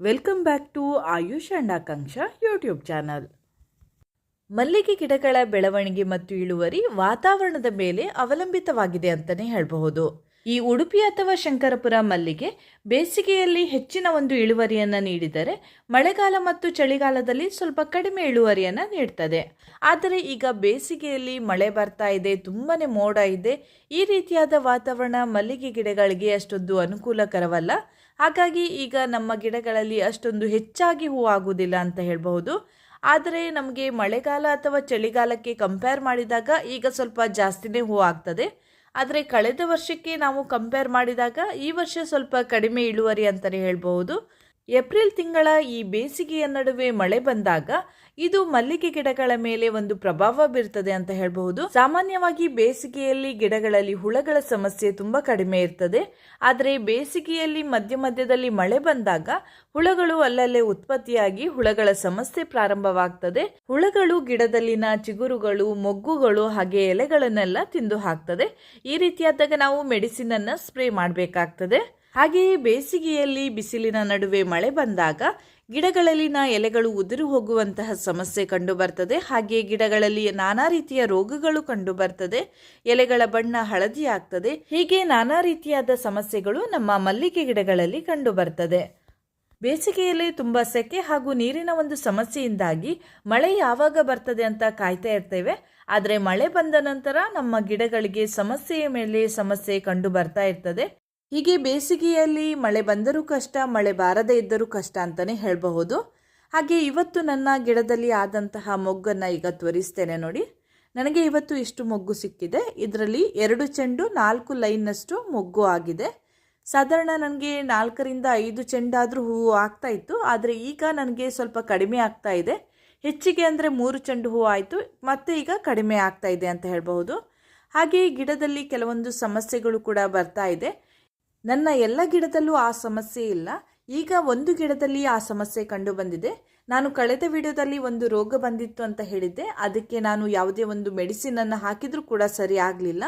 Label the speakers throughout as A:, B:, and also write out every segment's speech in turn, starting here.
A: Welcome back to Ayush and Akanksha YouTube channel ಮಲ್ಲಿಗೆ ಗಿಡಗಳ ಬೆಳವಣಿಗೆ ಮತ್ತು ಇಳುವರಿ ವಾತಾವರಣದ ಮೇಲೆ ಅವಲಂಬಿತವಾಗಿದೆ ಅಂತಲೇ ಹೇಳಬಹುದು. ಈ ಉಡುಪಿ ಅಥವಾ ಶಂಕರಪುರ ಮಲ್ಲಿಗೆ ಬೇಸಿಗೆಯಲ್ಲಿ ಹೆಚ್ಚಿನ ಒಂದು ಇಳುವರಿಯನ್ನು ನೀಡಿದರೆ ಮಳೆಗಾಲ ಮತ್ತು ಚಳಿಗಾಲದಲ್ಲಿ ಸ್ವಲ್ಪ ಕಡಿಮೆ ಇಳುವರಿಯನ್ನು ನೀಡ್ತದೆ. ಆದರೆ ಈಗ ಬೇಸಿಗೆಯಲ್ಲಿ ಮಳೆ ಬರ್ತಾ ಇದೆ ತುಂಬಾ ಮೋಡ ಇದೆ, ಈ ರೀತಿಯಾದ ವಾತಾವರಣ ಮಲ್ಲಿಗೆ ಗಿಡಗಳಿಗೆ ಅಷ್ಟೊಂದು ಅನುಕೂಲಕರವಲ್ಲ. ಹಾಗಾಗಿ ಈಗ ನಮ್ಮ ಗಿಡಗಳಲ್ಲಿ ಅಷ್ಟೊಂದು ಹೆಚ್ಚಾಗಿ ಹೂವಾಗುವುದಿಲ್ಲ ಅಂತ ಹೇಳಬಹುದು. ಆದರೆ ನಮಗೆ ಮಳೆಗಾಲ ಅಥವಾ ಚಳಿಗಾಲಕ್ಕೆ ಕಂಪೇರ್ ಮಾಡಿದಾಗ ಈಗ ಸ್ವಲ್ಪ ಜಾಸ್ತಿನೇ ಹೂ ಆಗ್ತದೆ. ಆದರೆ ಕಳೆದ ವರ್ಷಕ್ಕೆ ನಾವು ಕಂಪೇರ್ ಮಾಡಿದಾಗ ಈ ವರ್ಷ ಸ್ವಲ್ಪ ಕಡಿಮೆ ಇಳುವರಿ ಅಂತಲೇ ಹೇಳ್ಬಹುದು. ಏಪ್ರಿಲ್ ತಿಂಗಳ ಈ ಬೇಸಿಗೆಯ ನಡುವೆ ಮಳೆ ಬಂದಾಗ ಇದು ಮಲ್ಲಿಗೆ ಗಿಡಗಳ ಮೇಲೆ ಒಂದು ಪ್ರಭಾವ ಬೀರ್ತದೆ ಅಂತ ಹೇಳಬಹುದು. ಸಾಮಾನ್ಯವಾಗಿ ಬೇಸಿಗೆಯಲ್ಲಿ ಗಿಡಗಳಲ್ಲಿ ಹುಳಗಳ ಸಮಸ್ಯೆ ತುಂಬಾ ಕಡಿಮೆ ಇರ್ತದೆ. ಆದರೆ ಬೇಸಿಗೆಯಲ್ಲಿ ಮಧ್ಯ ಮಧ್ಯದಲ್ಲಿ ಮಳೆ ಬಂದಾಗ ಹುಳಗಳು ಅಲ್ಲಲ್ಲೇ ಉತ್ಪತ್ತಿಯಾಗಿ ಹುಳಗಳ ಸಮಸ್ಯೆ ಪ್ರಾರಂಭವಾಗ್ತದೆ. ಹುಳಗಳು ಗಿಡದಲ್ಲಿನ ಚಿಗುರುಗಳು, ಮೊಗ್ಗುಗಳು ಹಾಗೆ ಎಲೆಗಳನ್ನೆಲ್ಲ ತಿಂದು ಹಾಕ್ತದೆ. ಈ ರೀತಿಯಾದಾಗ ನಾವು ಮೆಡಿಸಿನ್ ಅನ್ನ ಸ್ಪ್ರೇ ಮಾಡಬೇಕಾಗ್ತದೆ. ಹಾಗೆಯೇ ಬೇಸಿಗೆಯಲ್ಲಿ ಬಿಸಿಲಿನ ನಡುವೆ ಮಳೆ ಬಂದಾಗ ಗಿಡಗಳಲ್ಲಿನ ಎಲೆಗಳು ಉದುರು ಹೋಗುವಂತಹ ಸಮಸ್ಯೆ ಕಂಡು ಬರ್ತದೆ ಹಾಗೆ ಗಿಡಗಳಲ್ಲಿ ನಾನಾ ರೀತಿಯ ರೋಗಗಳು ಕಂಡು ಬರ್ತದೆ ಎಲೆಗಳ ಬಣ್ಣ ಹಳದಿ ಆಗ್ತದೆ ಹೀಗೆ ನಾನಾ ರೀತಿಯಾದ ಸಮಸ್ಯೆಗಳು ನಮ್ಮ ಮಲ್ಲಿಗೆ ಗಿಡಗಳಲ್ಲಿ ಕಂಡು ಬರ್ತದೆ ಬೇಸಿಗೆಯಲ್ಲಿ ತುಂಬ ಸೆಕೆ ಹಾಗೂ ನೀರಿನ ಒಂದು ಸಮಸ್ಯೆಯಿಂದಾಗಿ ಮಳೆ ಯಾವಾಗ ಬರ್ತದೆ ಅಂತ ಕಾಯ್ತಾ ಇರ್ತೇವೆ. ಆದರೆ ಮಳೆ ಬಂದ ನಂತರ ನಮ್ಮ ಗಿಡಗಳಿಗೆ ಸಮಸ್ಯೆಯ ಮೇಲೆ ಸಮಸ್ಯೆ ಕಂಡು ಬರ್ತಾ ಇರ್ತದೆ. ಹೀಗೆ ಬೇಸಿಗೆಯಲ್ಲಿ ಮಳೆ ಬಂದರೂ ಕಷ್ಟ, ಮಳೆ ಬಾರದೇ ಇದ್ದರೂ ಕಷ್ಟ ಅಂತಲೇ ಹೇಳಬಹುದು. ಹಾಗೆ ಇವತ್ತು ನನ್ನ ಗಿಡದಲ್ಲಿ ಆದಂತಹ ಮೊಗ್ಗನ್ನು ಈಗ ತೋರಿಸ್ತೇನೆ ನೋಡಿ. ನನಗೆ ಇವತ್ತು ಇಷ್ಟು ಮೊಗ್ಗು ಸಿಕ್ಕಿದೆ. ಇದರಲ್ಲಿ ಎರಡು ಚೆಂಡು, ನಾಲ್ಕು ಲೈನ್ನಷ್ಟು ಮೊಗ್ಗು ಆಗಿದೆ. ಸಾಧಾರಣ ನನಗೆ ನಾಲ್ಕರಿಂದ ಐದು ಚೆಂಡಾದರೂ ಹೂವು ಆಗ್ತಾ ಇತ್ತು, ಆದರೆ ಈಗ ನನಗೆ ಸ್ವಲ್ಪ ಕಡಿಮೆ ಆಗ್ತಾ ಇದೆ. ಹೆಚ್ಚಿಗೆ ಅಂದರೆ ಮೂರು ಚೆಂಡು ಹೂವು ಆಯಿತು, ಮತ್ತೆ ಈಗ ಕಡಿಮೆ ಆಗ್ತಾ ಇದೆ ಅಂತ ಹೇಳಬಹುದು. ಹಾಗೆ ಗಿಡದಲ್ಲಿ ಕೆಲವೊಂದು ಸಮಸ್ಯೆಗಳು ಕೂಡ ಬರ್ತಾ ಇದೆ. ನನ್ನ ಎಲ್ಲ ಗಿಡದಲ್ಲೂ ಆ ಸಮಸ್ಯೆ ಇಲ್ಲ. ಈಗ ಒಂದು ಗಿಡದಲ್ಲಿ ಆ ಸಮಸ್ಯೆ ಕಂಡು ಬಂದಿದೆ. ನಾನು ಕಳೆದ ವಿಡಿಯೋದಲ್ಲಿ ಒಂದು ರೋಗ ಬಂದಿತ್ತು ಅಂತ ಹೇಳಿದ್ದೆ. ಅದಕ್ಕೆ ನಾನು ಯಾವುದೇ ಒಂದು ಮೆಡಿಸಿನನ್ನು ಹಾಕಿದರೂ ಕೂಡ ಸರಿ ಆಗಲಿಲ್ಲ.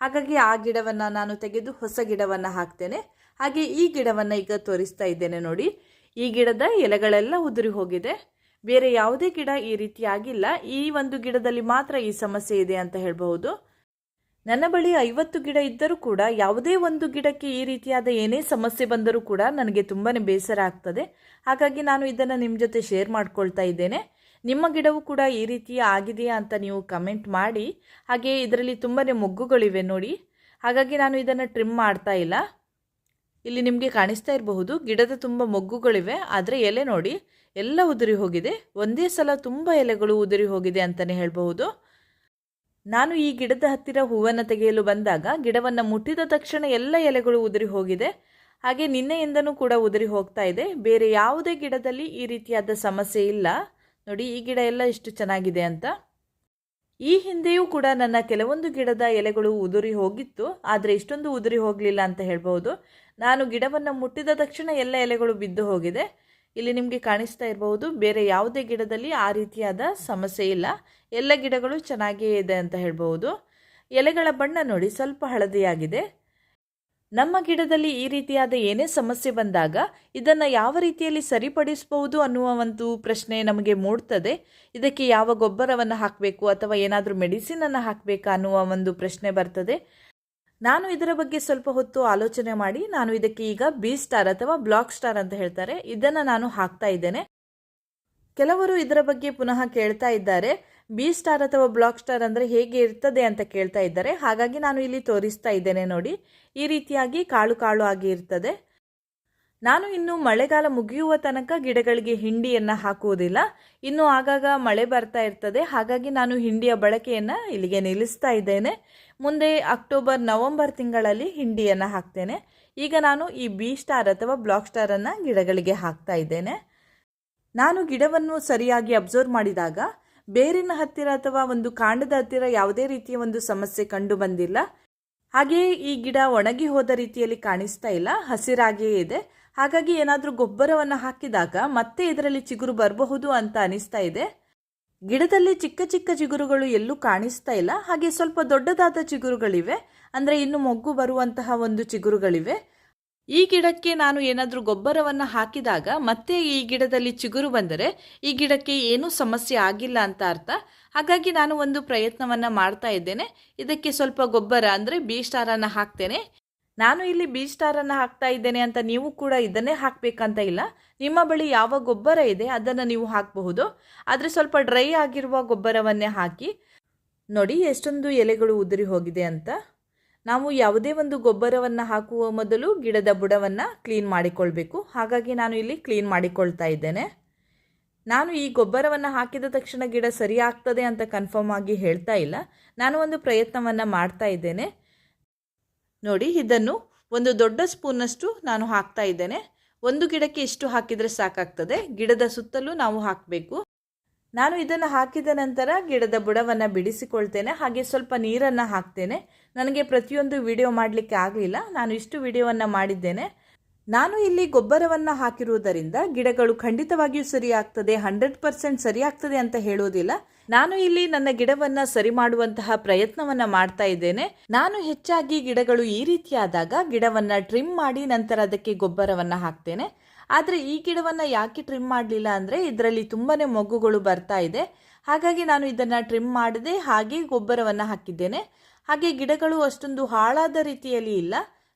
A: ಹಾಗಾಗಿ ಆ ಗಿಡವನ್ನು ನಾನು ತೆಗೆದು ಹೊಸ ಗಿಡವನ್ನು ಹಾಕ್ತೇನೆ. ಹಾಗೆ ಈ ಗಿಡವನ್ನು ಈಗ ತೋರಿಸ್ತಾ ಇದ್ದೇನೆ ನೋಡಿ. ಈ ಗಿಡದ ಎಲೆಗಳೆಲ್ಲ ಉದುರಿ ಹೋಗಿದೆ. ಬೇರೆ ಯಾವುದೇ ಗಿಡ ಈ ರೀತಿ ಆಗಿಲ್ಲ. ಈ ಒಂದು ಗಿಡದಲ್ಲಿ ಮಾತ್ರ ಈ ಸಮಸ್ಯೆ ಇದೆ ಅಂತ ಹೇಳಬಹುದು. ನನ್ನ ಬಳಿ ಐವತ್ತು ಗಿಡ ಇದ್ದರೂ ಕೂಡ ಯಾವುದೇ ಒಂದು ಗಿಡಕ್ಕೆ ಈ ರೀತಿಯಾದ ಏನೇ ಸಮಸ್ಯೆ ಬಂದರೂ ಕೂಡ ನನಗೆ ತುಂಬಾ ಬೇಸರ ಆಗ್ತದೆ. ಹಾಗಾಗಿ ನಾನು ಇದನ್ನು ನಿಮ್ಮ ಜೊತೆ ಶೇರ್ ಮಾಡ್ಕೊಳ್ತಾ ಇದ್ದೇನೆ. ನಿಮ್ಮ ಗಿಡವು ಕೂಡ ಈ ರೀತಿಯ ಆಗಿದೆಯಾ ಅಂತ ನೀವು ಕಮೆಂಟ್ ಮಾಡಿ. ಹಾಗೆ ಇದರಲ್ಲಿ ತುಂಬಾ ಮೊಗ್ಗುಗಳಿವೆ ನೋಡಿ. ಹಾಗಾಗಿ ನಾನು ಇದನ್ನು ಟ್ರಿಮ್ ಮಾಡ್ತಾ ಇಲ್ಲ. ಇಲ್ಲಿ ನಿಮಗೆ ಕಾಣಿಸ್ತಾ ಇರಬಹುದು, ಗಿಡದ ತುಂಬ ಮೊಗ್ಗುಗಳಿವೆ, ಆದರೆ ಎಲೆ ನೋಡಿ, ಎಲ್ಲ ಉದುರಿ ಹೋಗಿದೆ. ಒಂದೇ ಸಲ ತುಂಬ ಎಲೆಗಳು ಉದುರಿ ಹೋಗಿದೆ ಅಂತಲೇ ಹೇಳಬಹುದು. ನಾನು ಈ ಗಿಡದ ಹತ್ತಿರ ಹೂವನ್ನು ತೆಗೆಯಲು ಬಂದಾಗ ಗಿಡವನ್ನು ಮುಟ್ಟಿದ ತಕ್ಷಣ ಎಲ್ಲ ಎಲೆಗಳು ಉದುರಿ ಹೋಗಿದೆ. ಹಾಗೆ ನಿನ್ನೆಯಿಂದನೂ ಕೂಡ ಉದುರಿ ಹೋಗ್ತಾ ಇದೆ. ಬೇರೆ ಯಾವುದೇ ಗಿಡದಲ್ಲಿ ಈ ರೀತಿಯಾದ ಸಮಸ್ಯೆ ಇಲ್ಲ. ನೋಡಿ, ಈ ಗಿಡ ಎಲ್ಲ ಇಷ್ಟು ಚೆನ್ನಾಗಿದೆ ಅಂತ. ಈ ಹಿಂದೆಯೂ ಕೂಡ ನನ್ನ ಕೆಲವೊಂದು ಗಿಡದ ಎಲೆಗಳು ಉದುರಿ ಹೋಗಿತ್ತು. ಆದರೆ ಇಷ್ಟೊಂದು ಉದುರಿ ಹೋಗಲಿಲ್ಲ ಅಂತ ಹೇಳ್ಬೋದು ನಾನು ಗಿಡವನ್ನು ಮುಟ್ಟಿದ ತಕ್ಷಣ ಎಲ್ಲ ಎಲೆಗಳು ಬಿದ್ದು ಹೋಗಿದೆ. ಇಲ್ಲಿ ನಿಮಗೆ ಕಾಣಿಸ್ತಾ ಇರಬಹುದು ಬೇರೆ ಯಾವುದೇ ಗಿಡದಲ್ಲಿ ಆ ರೀತಿಯಾದ ಸಮಸ್ಯೆ ಇಲ್ಲ. ಎಲ್ಲ ಗಿಡಗಳು ಚೆನ್ನಾಗಿಯೇ ಇದೆ ಅಂತ ಹೇಳ್ಬೋದು. ಎಲೆಗಳ ಬಣ್ಣ ನೋಡಿ ಸ್ವಲ್ಪ ಹಳದಿಯಾಗಿದೆ. ನಮ್ಮ ಗಿಡದಲ್ಲಿ ಈ ರೀತಿಯಾದ ಏನೇ ಸಮಸ್ಯೆ ಬಂದಾಗ ಇದನ್ನು ಯಾವ ರೀತಿಯಲ್ಲಿ ಸರಿಪಡಿಸಬಹುದು ಅನ್ನುವ ಒಂದು ಪ್ರಶ್ನೆ ನಮಗೆ ಮೂಡ್ತದೆ. ಇದಕ್ಕೆ ಯಾವ ಗೊಬ್ಬರವನ್ನು ಹಾಕಬೇಕು ಅಥವಾ ಏನಾದರೂ ಮೆಡಿಸಿನನ್ನು ಹಾಕಬೇಕಾ ಅನ್ನುವ ಒಂದು ಪ್ರಶ್ನೆ ಬರ್ತದೆ. ನಾನು ಇದರ ಬಗ್ಗೆ ಸ್ವಲ್ಪ ಹೊತ್ತು ಆಲೋಚನೆ ಮಾಡಿ, ನಾನು ಇದಕ್ಕೆ ಈಗ ಬಿ ಸ್ಟಾರ್ ಅಥವಾ ಬ್ಲಾಕ್ ಸ್ಟಾರ್ ಅಂತ ಹೇಳ್ತಾರೆ. ಇದನ್ನು ನಾನು ಹಾಕ್ತಾ ಇದ್ದೇನೆ. ಕೆಲವರು ಇದರ ಬಗ್ಗೆ ಪುನಃ ಕೇಳ್ತಾ ಇದ್ದಾರೆ. ಬಿ ಸ್ಟಾರ್ ಅಥವಾ ಬ್ಲಾಕ್ ಸ್ಟಾರ್ ಅಂದರೆ ಹೇಗೆ ಇರ್ತದೆ ಅಂತ ಕೇಳ್ತಾ ಇದ್ದಾರೆ. ಹಾಗಾಗಿ ನಾನು ಇಲ್ಲಿ ತೋರಿಸ್ತಾ ಇದ್ದೇನೆ ನೋಡಿ. ಈ ರೀತಿಯಾಗಿ ಕಾಳು ಕಾಳು ಆಗಿ ಇರ್ತದೆ. ನಾನು ಇನ್ನು ಮಳೆಗಾಲ ಮುಗಿಯುವ ತನಕ ಗಿಡಗಳಿಗೆ ಹಿಂಡಿಯನ್ನು ಹಾಕುವುದಿಲ್ಲ. ಇನ್ನು ಆಗಾಗ ಮಳೆ ಬರ್ತಾ ಇರ್ತದೆ. ಹಾಗಾಗಿ ನಾನು ಹಿಂಡಿಯ ಬಳಕೆಯನ್ನು ಇಲ್ಲಿಗೆ ನಿಲ್ಲಿಸ್ತಾ ಇದ್ದೇನೆ. ಮುಂದೆ ಅಕ್ಟೋಬರ್, ನವೆಂಬರ್ ತಿಂಗಳಲ್ಲಿ ಹಿಂಡಿಯನ್ನು ಹಾಕ್ತೇನೆ. ಈಗ ನಾನು ಈ ಬಿ ಸ್ಟಾರ್ ಅಥವಾ ಬ್ಲಾಕ್ ಸ್ಟಾರನ್ನು ಗಿಡಗಳಿಗೆ ಹಾಕ್ತಾ ಇದ್ದೇನೆ. ನಾನು ಗಿಡವನ್ನು ಸರಿಯಾಗಿ ಅಬ್ಸರ್ವ್ ಮಾಡಿದಾಗ ಬೇರಿನ ಹತ್ತಿರ ಅಥವಾ ಒಂದು ಕಾಂಡದ ಹತ್ತಿರ ಯಾವುದೇ ರೀತಿಯ ಒಂದು ಸಮಸ್ಯೆ ಕಂಡು ಬಂದಿಲ್ಲ. ಹಾಗೆಯೇ ಈ ಗಿಡ ಒಣಗಿ ಹೋದ ರೀತಿಯಲ್ಲಿ ಕಾಣಿಸ್ತಾ ಇಲ್ಲ. ಹಸಿರಾಗಿಯೇ ಇದೆ. ಹಾಗಾಗಿ ಏನಾದರೂ ಗೊಬ್ಬರವನ್ನು ಹಾಕಿದಾಗ ಮತ್ತೆ ಇದರಲ್ಲಿ ಚಿಗುರು ಬರಬಹುದು ಅಂತ ಅನಿಸ್ತಾ ಇದೆ. ಗಿಡದಲ್ಲಿ ಚಿಕ್ಕ ಚಿಕ್ಕ ಚಿಗುರುಗಳು ಎಲ್ಲೂ ಕಾಣಿಸ್ತಾ ಇಲ್ಲ. ಹಾಗೆ ಸ್ವಲ್ಪ ದೊಡ್ಡದಾದ ಚಿಗುರುಗಳಿವೆ. ಅಂದರೆ ಇನ್ನು ಮೊಗ್ಗು ಬರುವಂತಹ ಒಂದು ಚಿಗುರುಗಳಿವೆ. ಈ ಗಿಡಕ್ಕೆ ನಾನು ಏನಾದರೂ ಗೊಬ್ಬರವನ್ನು ಹಾಕಿದಾಗ ಮತ್ತೆ ಈ ಗಿಡದಲ್ಲಿ ಚಿಗುರು ಬಂದರೆ ಈ ಗಿಡಕ್ಕೆ ಏನೂ ಸಮಸ್ಯೆ ಆಗಿಲ್ಲ ಅಂತ ಅರ್ಥ. ಹಾಗಾಗಿ ನಾನು ಒಂದು ಪ್ರಯತ್ನವನ್ನು ಮಾಡ್ತಾ ಇದ್ದೇನೆ. ಇದಕ್ಕೆ ಸ್ವಲ್ಪ ಗೊಬ್ಬರ ಅಂದರೆ ಬಿ ಸ್ಟಾರನ್ನು ಹಾಕ್ತೇನೆ. ನಾನು ಇಲ್ಲಿ ಬಿ ಸ್ಟಾರನ್ನು ಹಾಕ್ತಾ ಇದ್ದೇನೆ ಅಂತ ನೀವು ಕೂಡ ಇದನ್ನೇ ಹಾಕಬೇಕಂತ ಇಲ್ಲ. ನಿಮ್ಮ ಬಳಿ ಯಾವ ಗೊಬ್ಬರ ಇದೆ ಅದನ್ನು ನೀವು ಹಾಕಬಹುದು. ಆದರೆ ಸ್ವಲ್ಪ ಡ್ರೈ ಆಗಿರುವ ಗೊಬ್ಬರವನ್ನೇ ಹಾಕಿ. ನೋಡಿ ಎಷ್ಟೊಂದು ಎಲೆಗಳು ಉದುರಿ ಹೋಗಿದೆ ಅಂತ. ನಾವು ಯಾವುದೇ ಒಂದು ಗೊಬ್ಬರವನ್ನು ಹಾಕುವ ಮೊದಲು ಗಿಡದ ಬುಡವನ್ನು ಕ್ಲೀನ್ ಮಾಡಿಕೊಳ್ಬೇಕು. ಹಾಗಾಗಿ ನಾನು ಇಲ್ಲಿ ಕ್ಲೀನ್ ಮಾಡಿಕೊಳ್ತಾ ಇದ್ದೇನೆ. ನಾನು ಈ ಗೊಬ್ಬರವನ್ನು ಹಾಕಿದ ತಕ್ಷಣ ಗಿಡ ಸರಿ ಆಗ್ತದೆ ಅಂತ ಕನ್ಫರ್ಮ್ ಆಗಿ ಹೇಳ್ತಾ ಇಲ್ಲ. ನಾನು ಒಂದು ಪ್ರಯತ್ನವನ್ನು ಮಾಡ್ತಾ ಇದ್ದೇನೆ. ನೋಡಿ, ಇದನ್ನು ಒಂದು ದೊಡ್ಡ ಸ್ಪೂನಷ್ಟು ನಾನು ಹಾಕ್ತಾ ಇದ್ದೇನೆ. ಒಂದು ಗಿಡಕ್ಕೆ ಇಷ್ಟು ಹಾಕಿದರೆ ಸಾಕಾಗ್ತದೆ. ಗಿಡದ ಸುತ್ತಲೂ ನಾವು ಹಾಕಬೇಕು. ನಾನು ಇದನ್ನು ಹಾಕಿದ ನಂತರ ಗಿಡದ ಬುಡವನ್ನು ಬಿಡಿಸಿಕೊಳ್ತೇನೆ. ಹಾಗೆ ಸ್ವಲ್ಪ ನೀರನ್ನು ಹಾಕ್ತೇನೆ. ನನಗೆ ಪ್ರತಿಯೊಂದು ವಿಡಿಯೋ ಮಾಡಲಿಕ್ಕೆ ಆಗಲಿಲ್ಲ. ನಾನು ಇಷ್ಟು ವಿಡಿಯೋವನ್ನು ಮಾಡಿದ್ದೇನೆ. ನಾನು ಇಲ್ಲಿ ಗೊಬ್ಬರವನ್ನು ಹಾಕಿರುವುದರಿಂದ ಗಿಡಗಳು ಖಂಡಿತವಾಗಿಯೂ ಸರಿಯಾಗ್ತದೆ, ಹಂಡ್ರೆಡ್ ಪರ್ಸೆಂಟ್ ಸರಿಯಾಗ್ತದೆ ಅಂತ ಹೇಳುವುದಿಲ್ಲ ನಾನು ಇಲ್ಲಿ ನನ್ನ ಗಿಡವನ್ನ ಸರಿ ಮಾಡುವಂತಹ ಪ್ರಯತ್ನವನ್ನ ಮಾಡ್ತಾ ಇದ್ದೇನೆ. ನಾನು ಹೆಚ್ಚಾಗಿ ಗಿಡಗಳು ಈ ರೀತಿಯಾದಾಗ ಗಿಡವನ್ನ ಟ್ರಿಮ್ ಮಾಡಿ ನಂತರ ಅದಕ್ಕೆ ಗೊಬ್ಬರವನ್ನ ಹಾಕ್ತೇನೆ. ಆದರೆ ಈ ಗಿಡವನ್ನ ಯಾಕೆ ಟ್ರಿಮ್ ಮಾಡಲಿಲ್ಲ ಅಂದರೆ ಇದರಲ್ಲಿ ತುಂಬಾನೇ ಮೊಗ್ಗುಗಳು ಬರ್ತಾ ಇದೆ. ಹಾಗಾಗಿ ನಾನು ಇದನ್ನು ಟ್ರಿಮ್ ಮಾಡದೆ ಹಾಗೆ ಗೊಬ್ಬರವನ್ನು ಹಾಕಿದ್ದೇನೆ. ಹಾಗೆ ಗಿಡಗಳು ಅಷ್ಟೊಂದು ಹಾಳಾದ ರೀತಿಯಲ್ಲಿ ಇಲ್ಲ.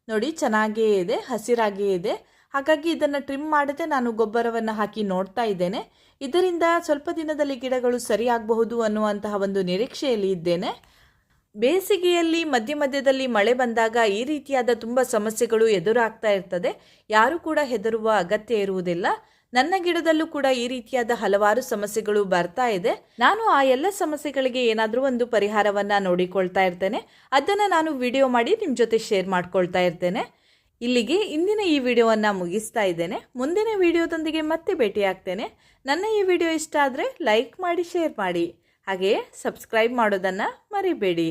A: ನೋಡಿ, ಚೆನ್ನಾಗೇ ಇದೆ, ಹಸಿರಾಗೇ ಇದೆ. ಹಾಗಾಗಿ ಇದನ್ನು ಟ್ರಿಮ್ ಮಾಡದೆ ನಾನು ಗೊಬ್ಬರವನ್ನು ಹಾಕಿ ನೋಡ್ತಾ ಇದ್ದೇನೆ. ಇದರಿಂದ ಸ್ವಲ್ಪ ದಿನದಲ್ಲಿ ಗಿಡಗಳು ಸರಿಯಾಗಬಹುದು ಅನ್ನುವಂತಹ ಒಂದು ನಿರೀಕ್ಷೆಯಲ್ಲಿ ಇದ್ದೇನೆ. ಬೇಸಿಗೆಯಲ್ಲಿ, ಮಧ್ಯ ಮಧ್ಯದಲ್ಲಿ ಮಳೆ ಬಂದಾಗ ಈ ರೀತಿಯಾದ ತುಂಬ ಸಮಸ್ಯೆಗಳು ಎದುರಾಗ್ತಾ ಇರ್ತದೆ. ಯಾರೂ ಕೂಡ ಹೆದರುವ ಅಗತ್ಯ ಇರುವುದಿಲ್ಲ. ನನ್ನ ಗಿಡದಲ್ಲೂ ಕೂಡ ಈ ರೀತಿಯಾದ ಹಲವಾರು ಸಮಸ್ಯೆಗಳು ಬರ್ತಾ ಇದೆ. ನಾನು ಆ ಎಲ್ಲ ಸಮಸ್ಯೆಗಳಿಗೆ ಏನಾದರೂ ಒಂದು ಪರಿಹಾರವನ್ನ ನೋಡಿಕೊಳ್ತಾ ಇರ್ತೇನೆ. ಅದನ್ನು ನಾನು ವಿಡಿಯೋ ಮಾಡಿ ನಿಮ್ಮ ಜೊತೆ ಶೇರ್ ಮಾಡ್ಕೊಳ್ತಾ ಇರ್ತೇನೆ. ಇಲ್ಲಿಗೆ ಇಂದಿನ ಈ ವಿಡಿಯೋವನ್ನು ಮುಗಿಸ್ತಾ ಇದ್ದೇನೆ. ಮುಂದಿನ ವಿಡಿಯೋದೊಂದಿಗೆ ಮತ್ತೆ ಭೇಟಿಯಾಗ್ತೇನೆ. ನನ್ನ ಈ ವಿಡಿಯೋ ಇಷ್ಟ ಆದರೆ ಲೈಕ್ ಮಾಡಿ, ಶೇರ್ ಮಾಡಿ. ಹಾಗೆಯೇ ಸಬ್ಸ್ಕ್ರೈಬ್ ಮಾಡೋದನ್ನು ಮರಿಬೇಡಿ.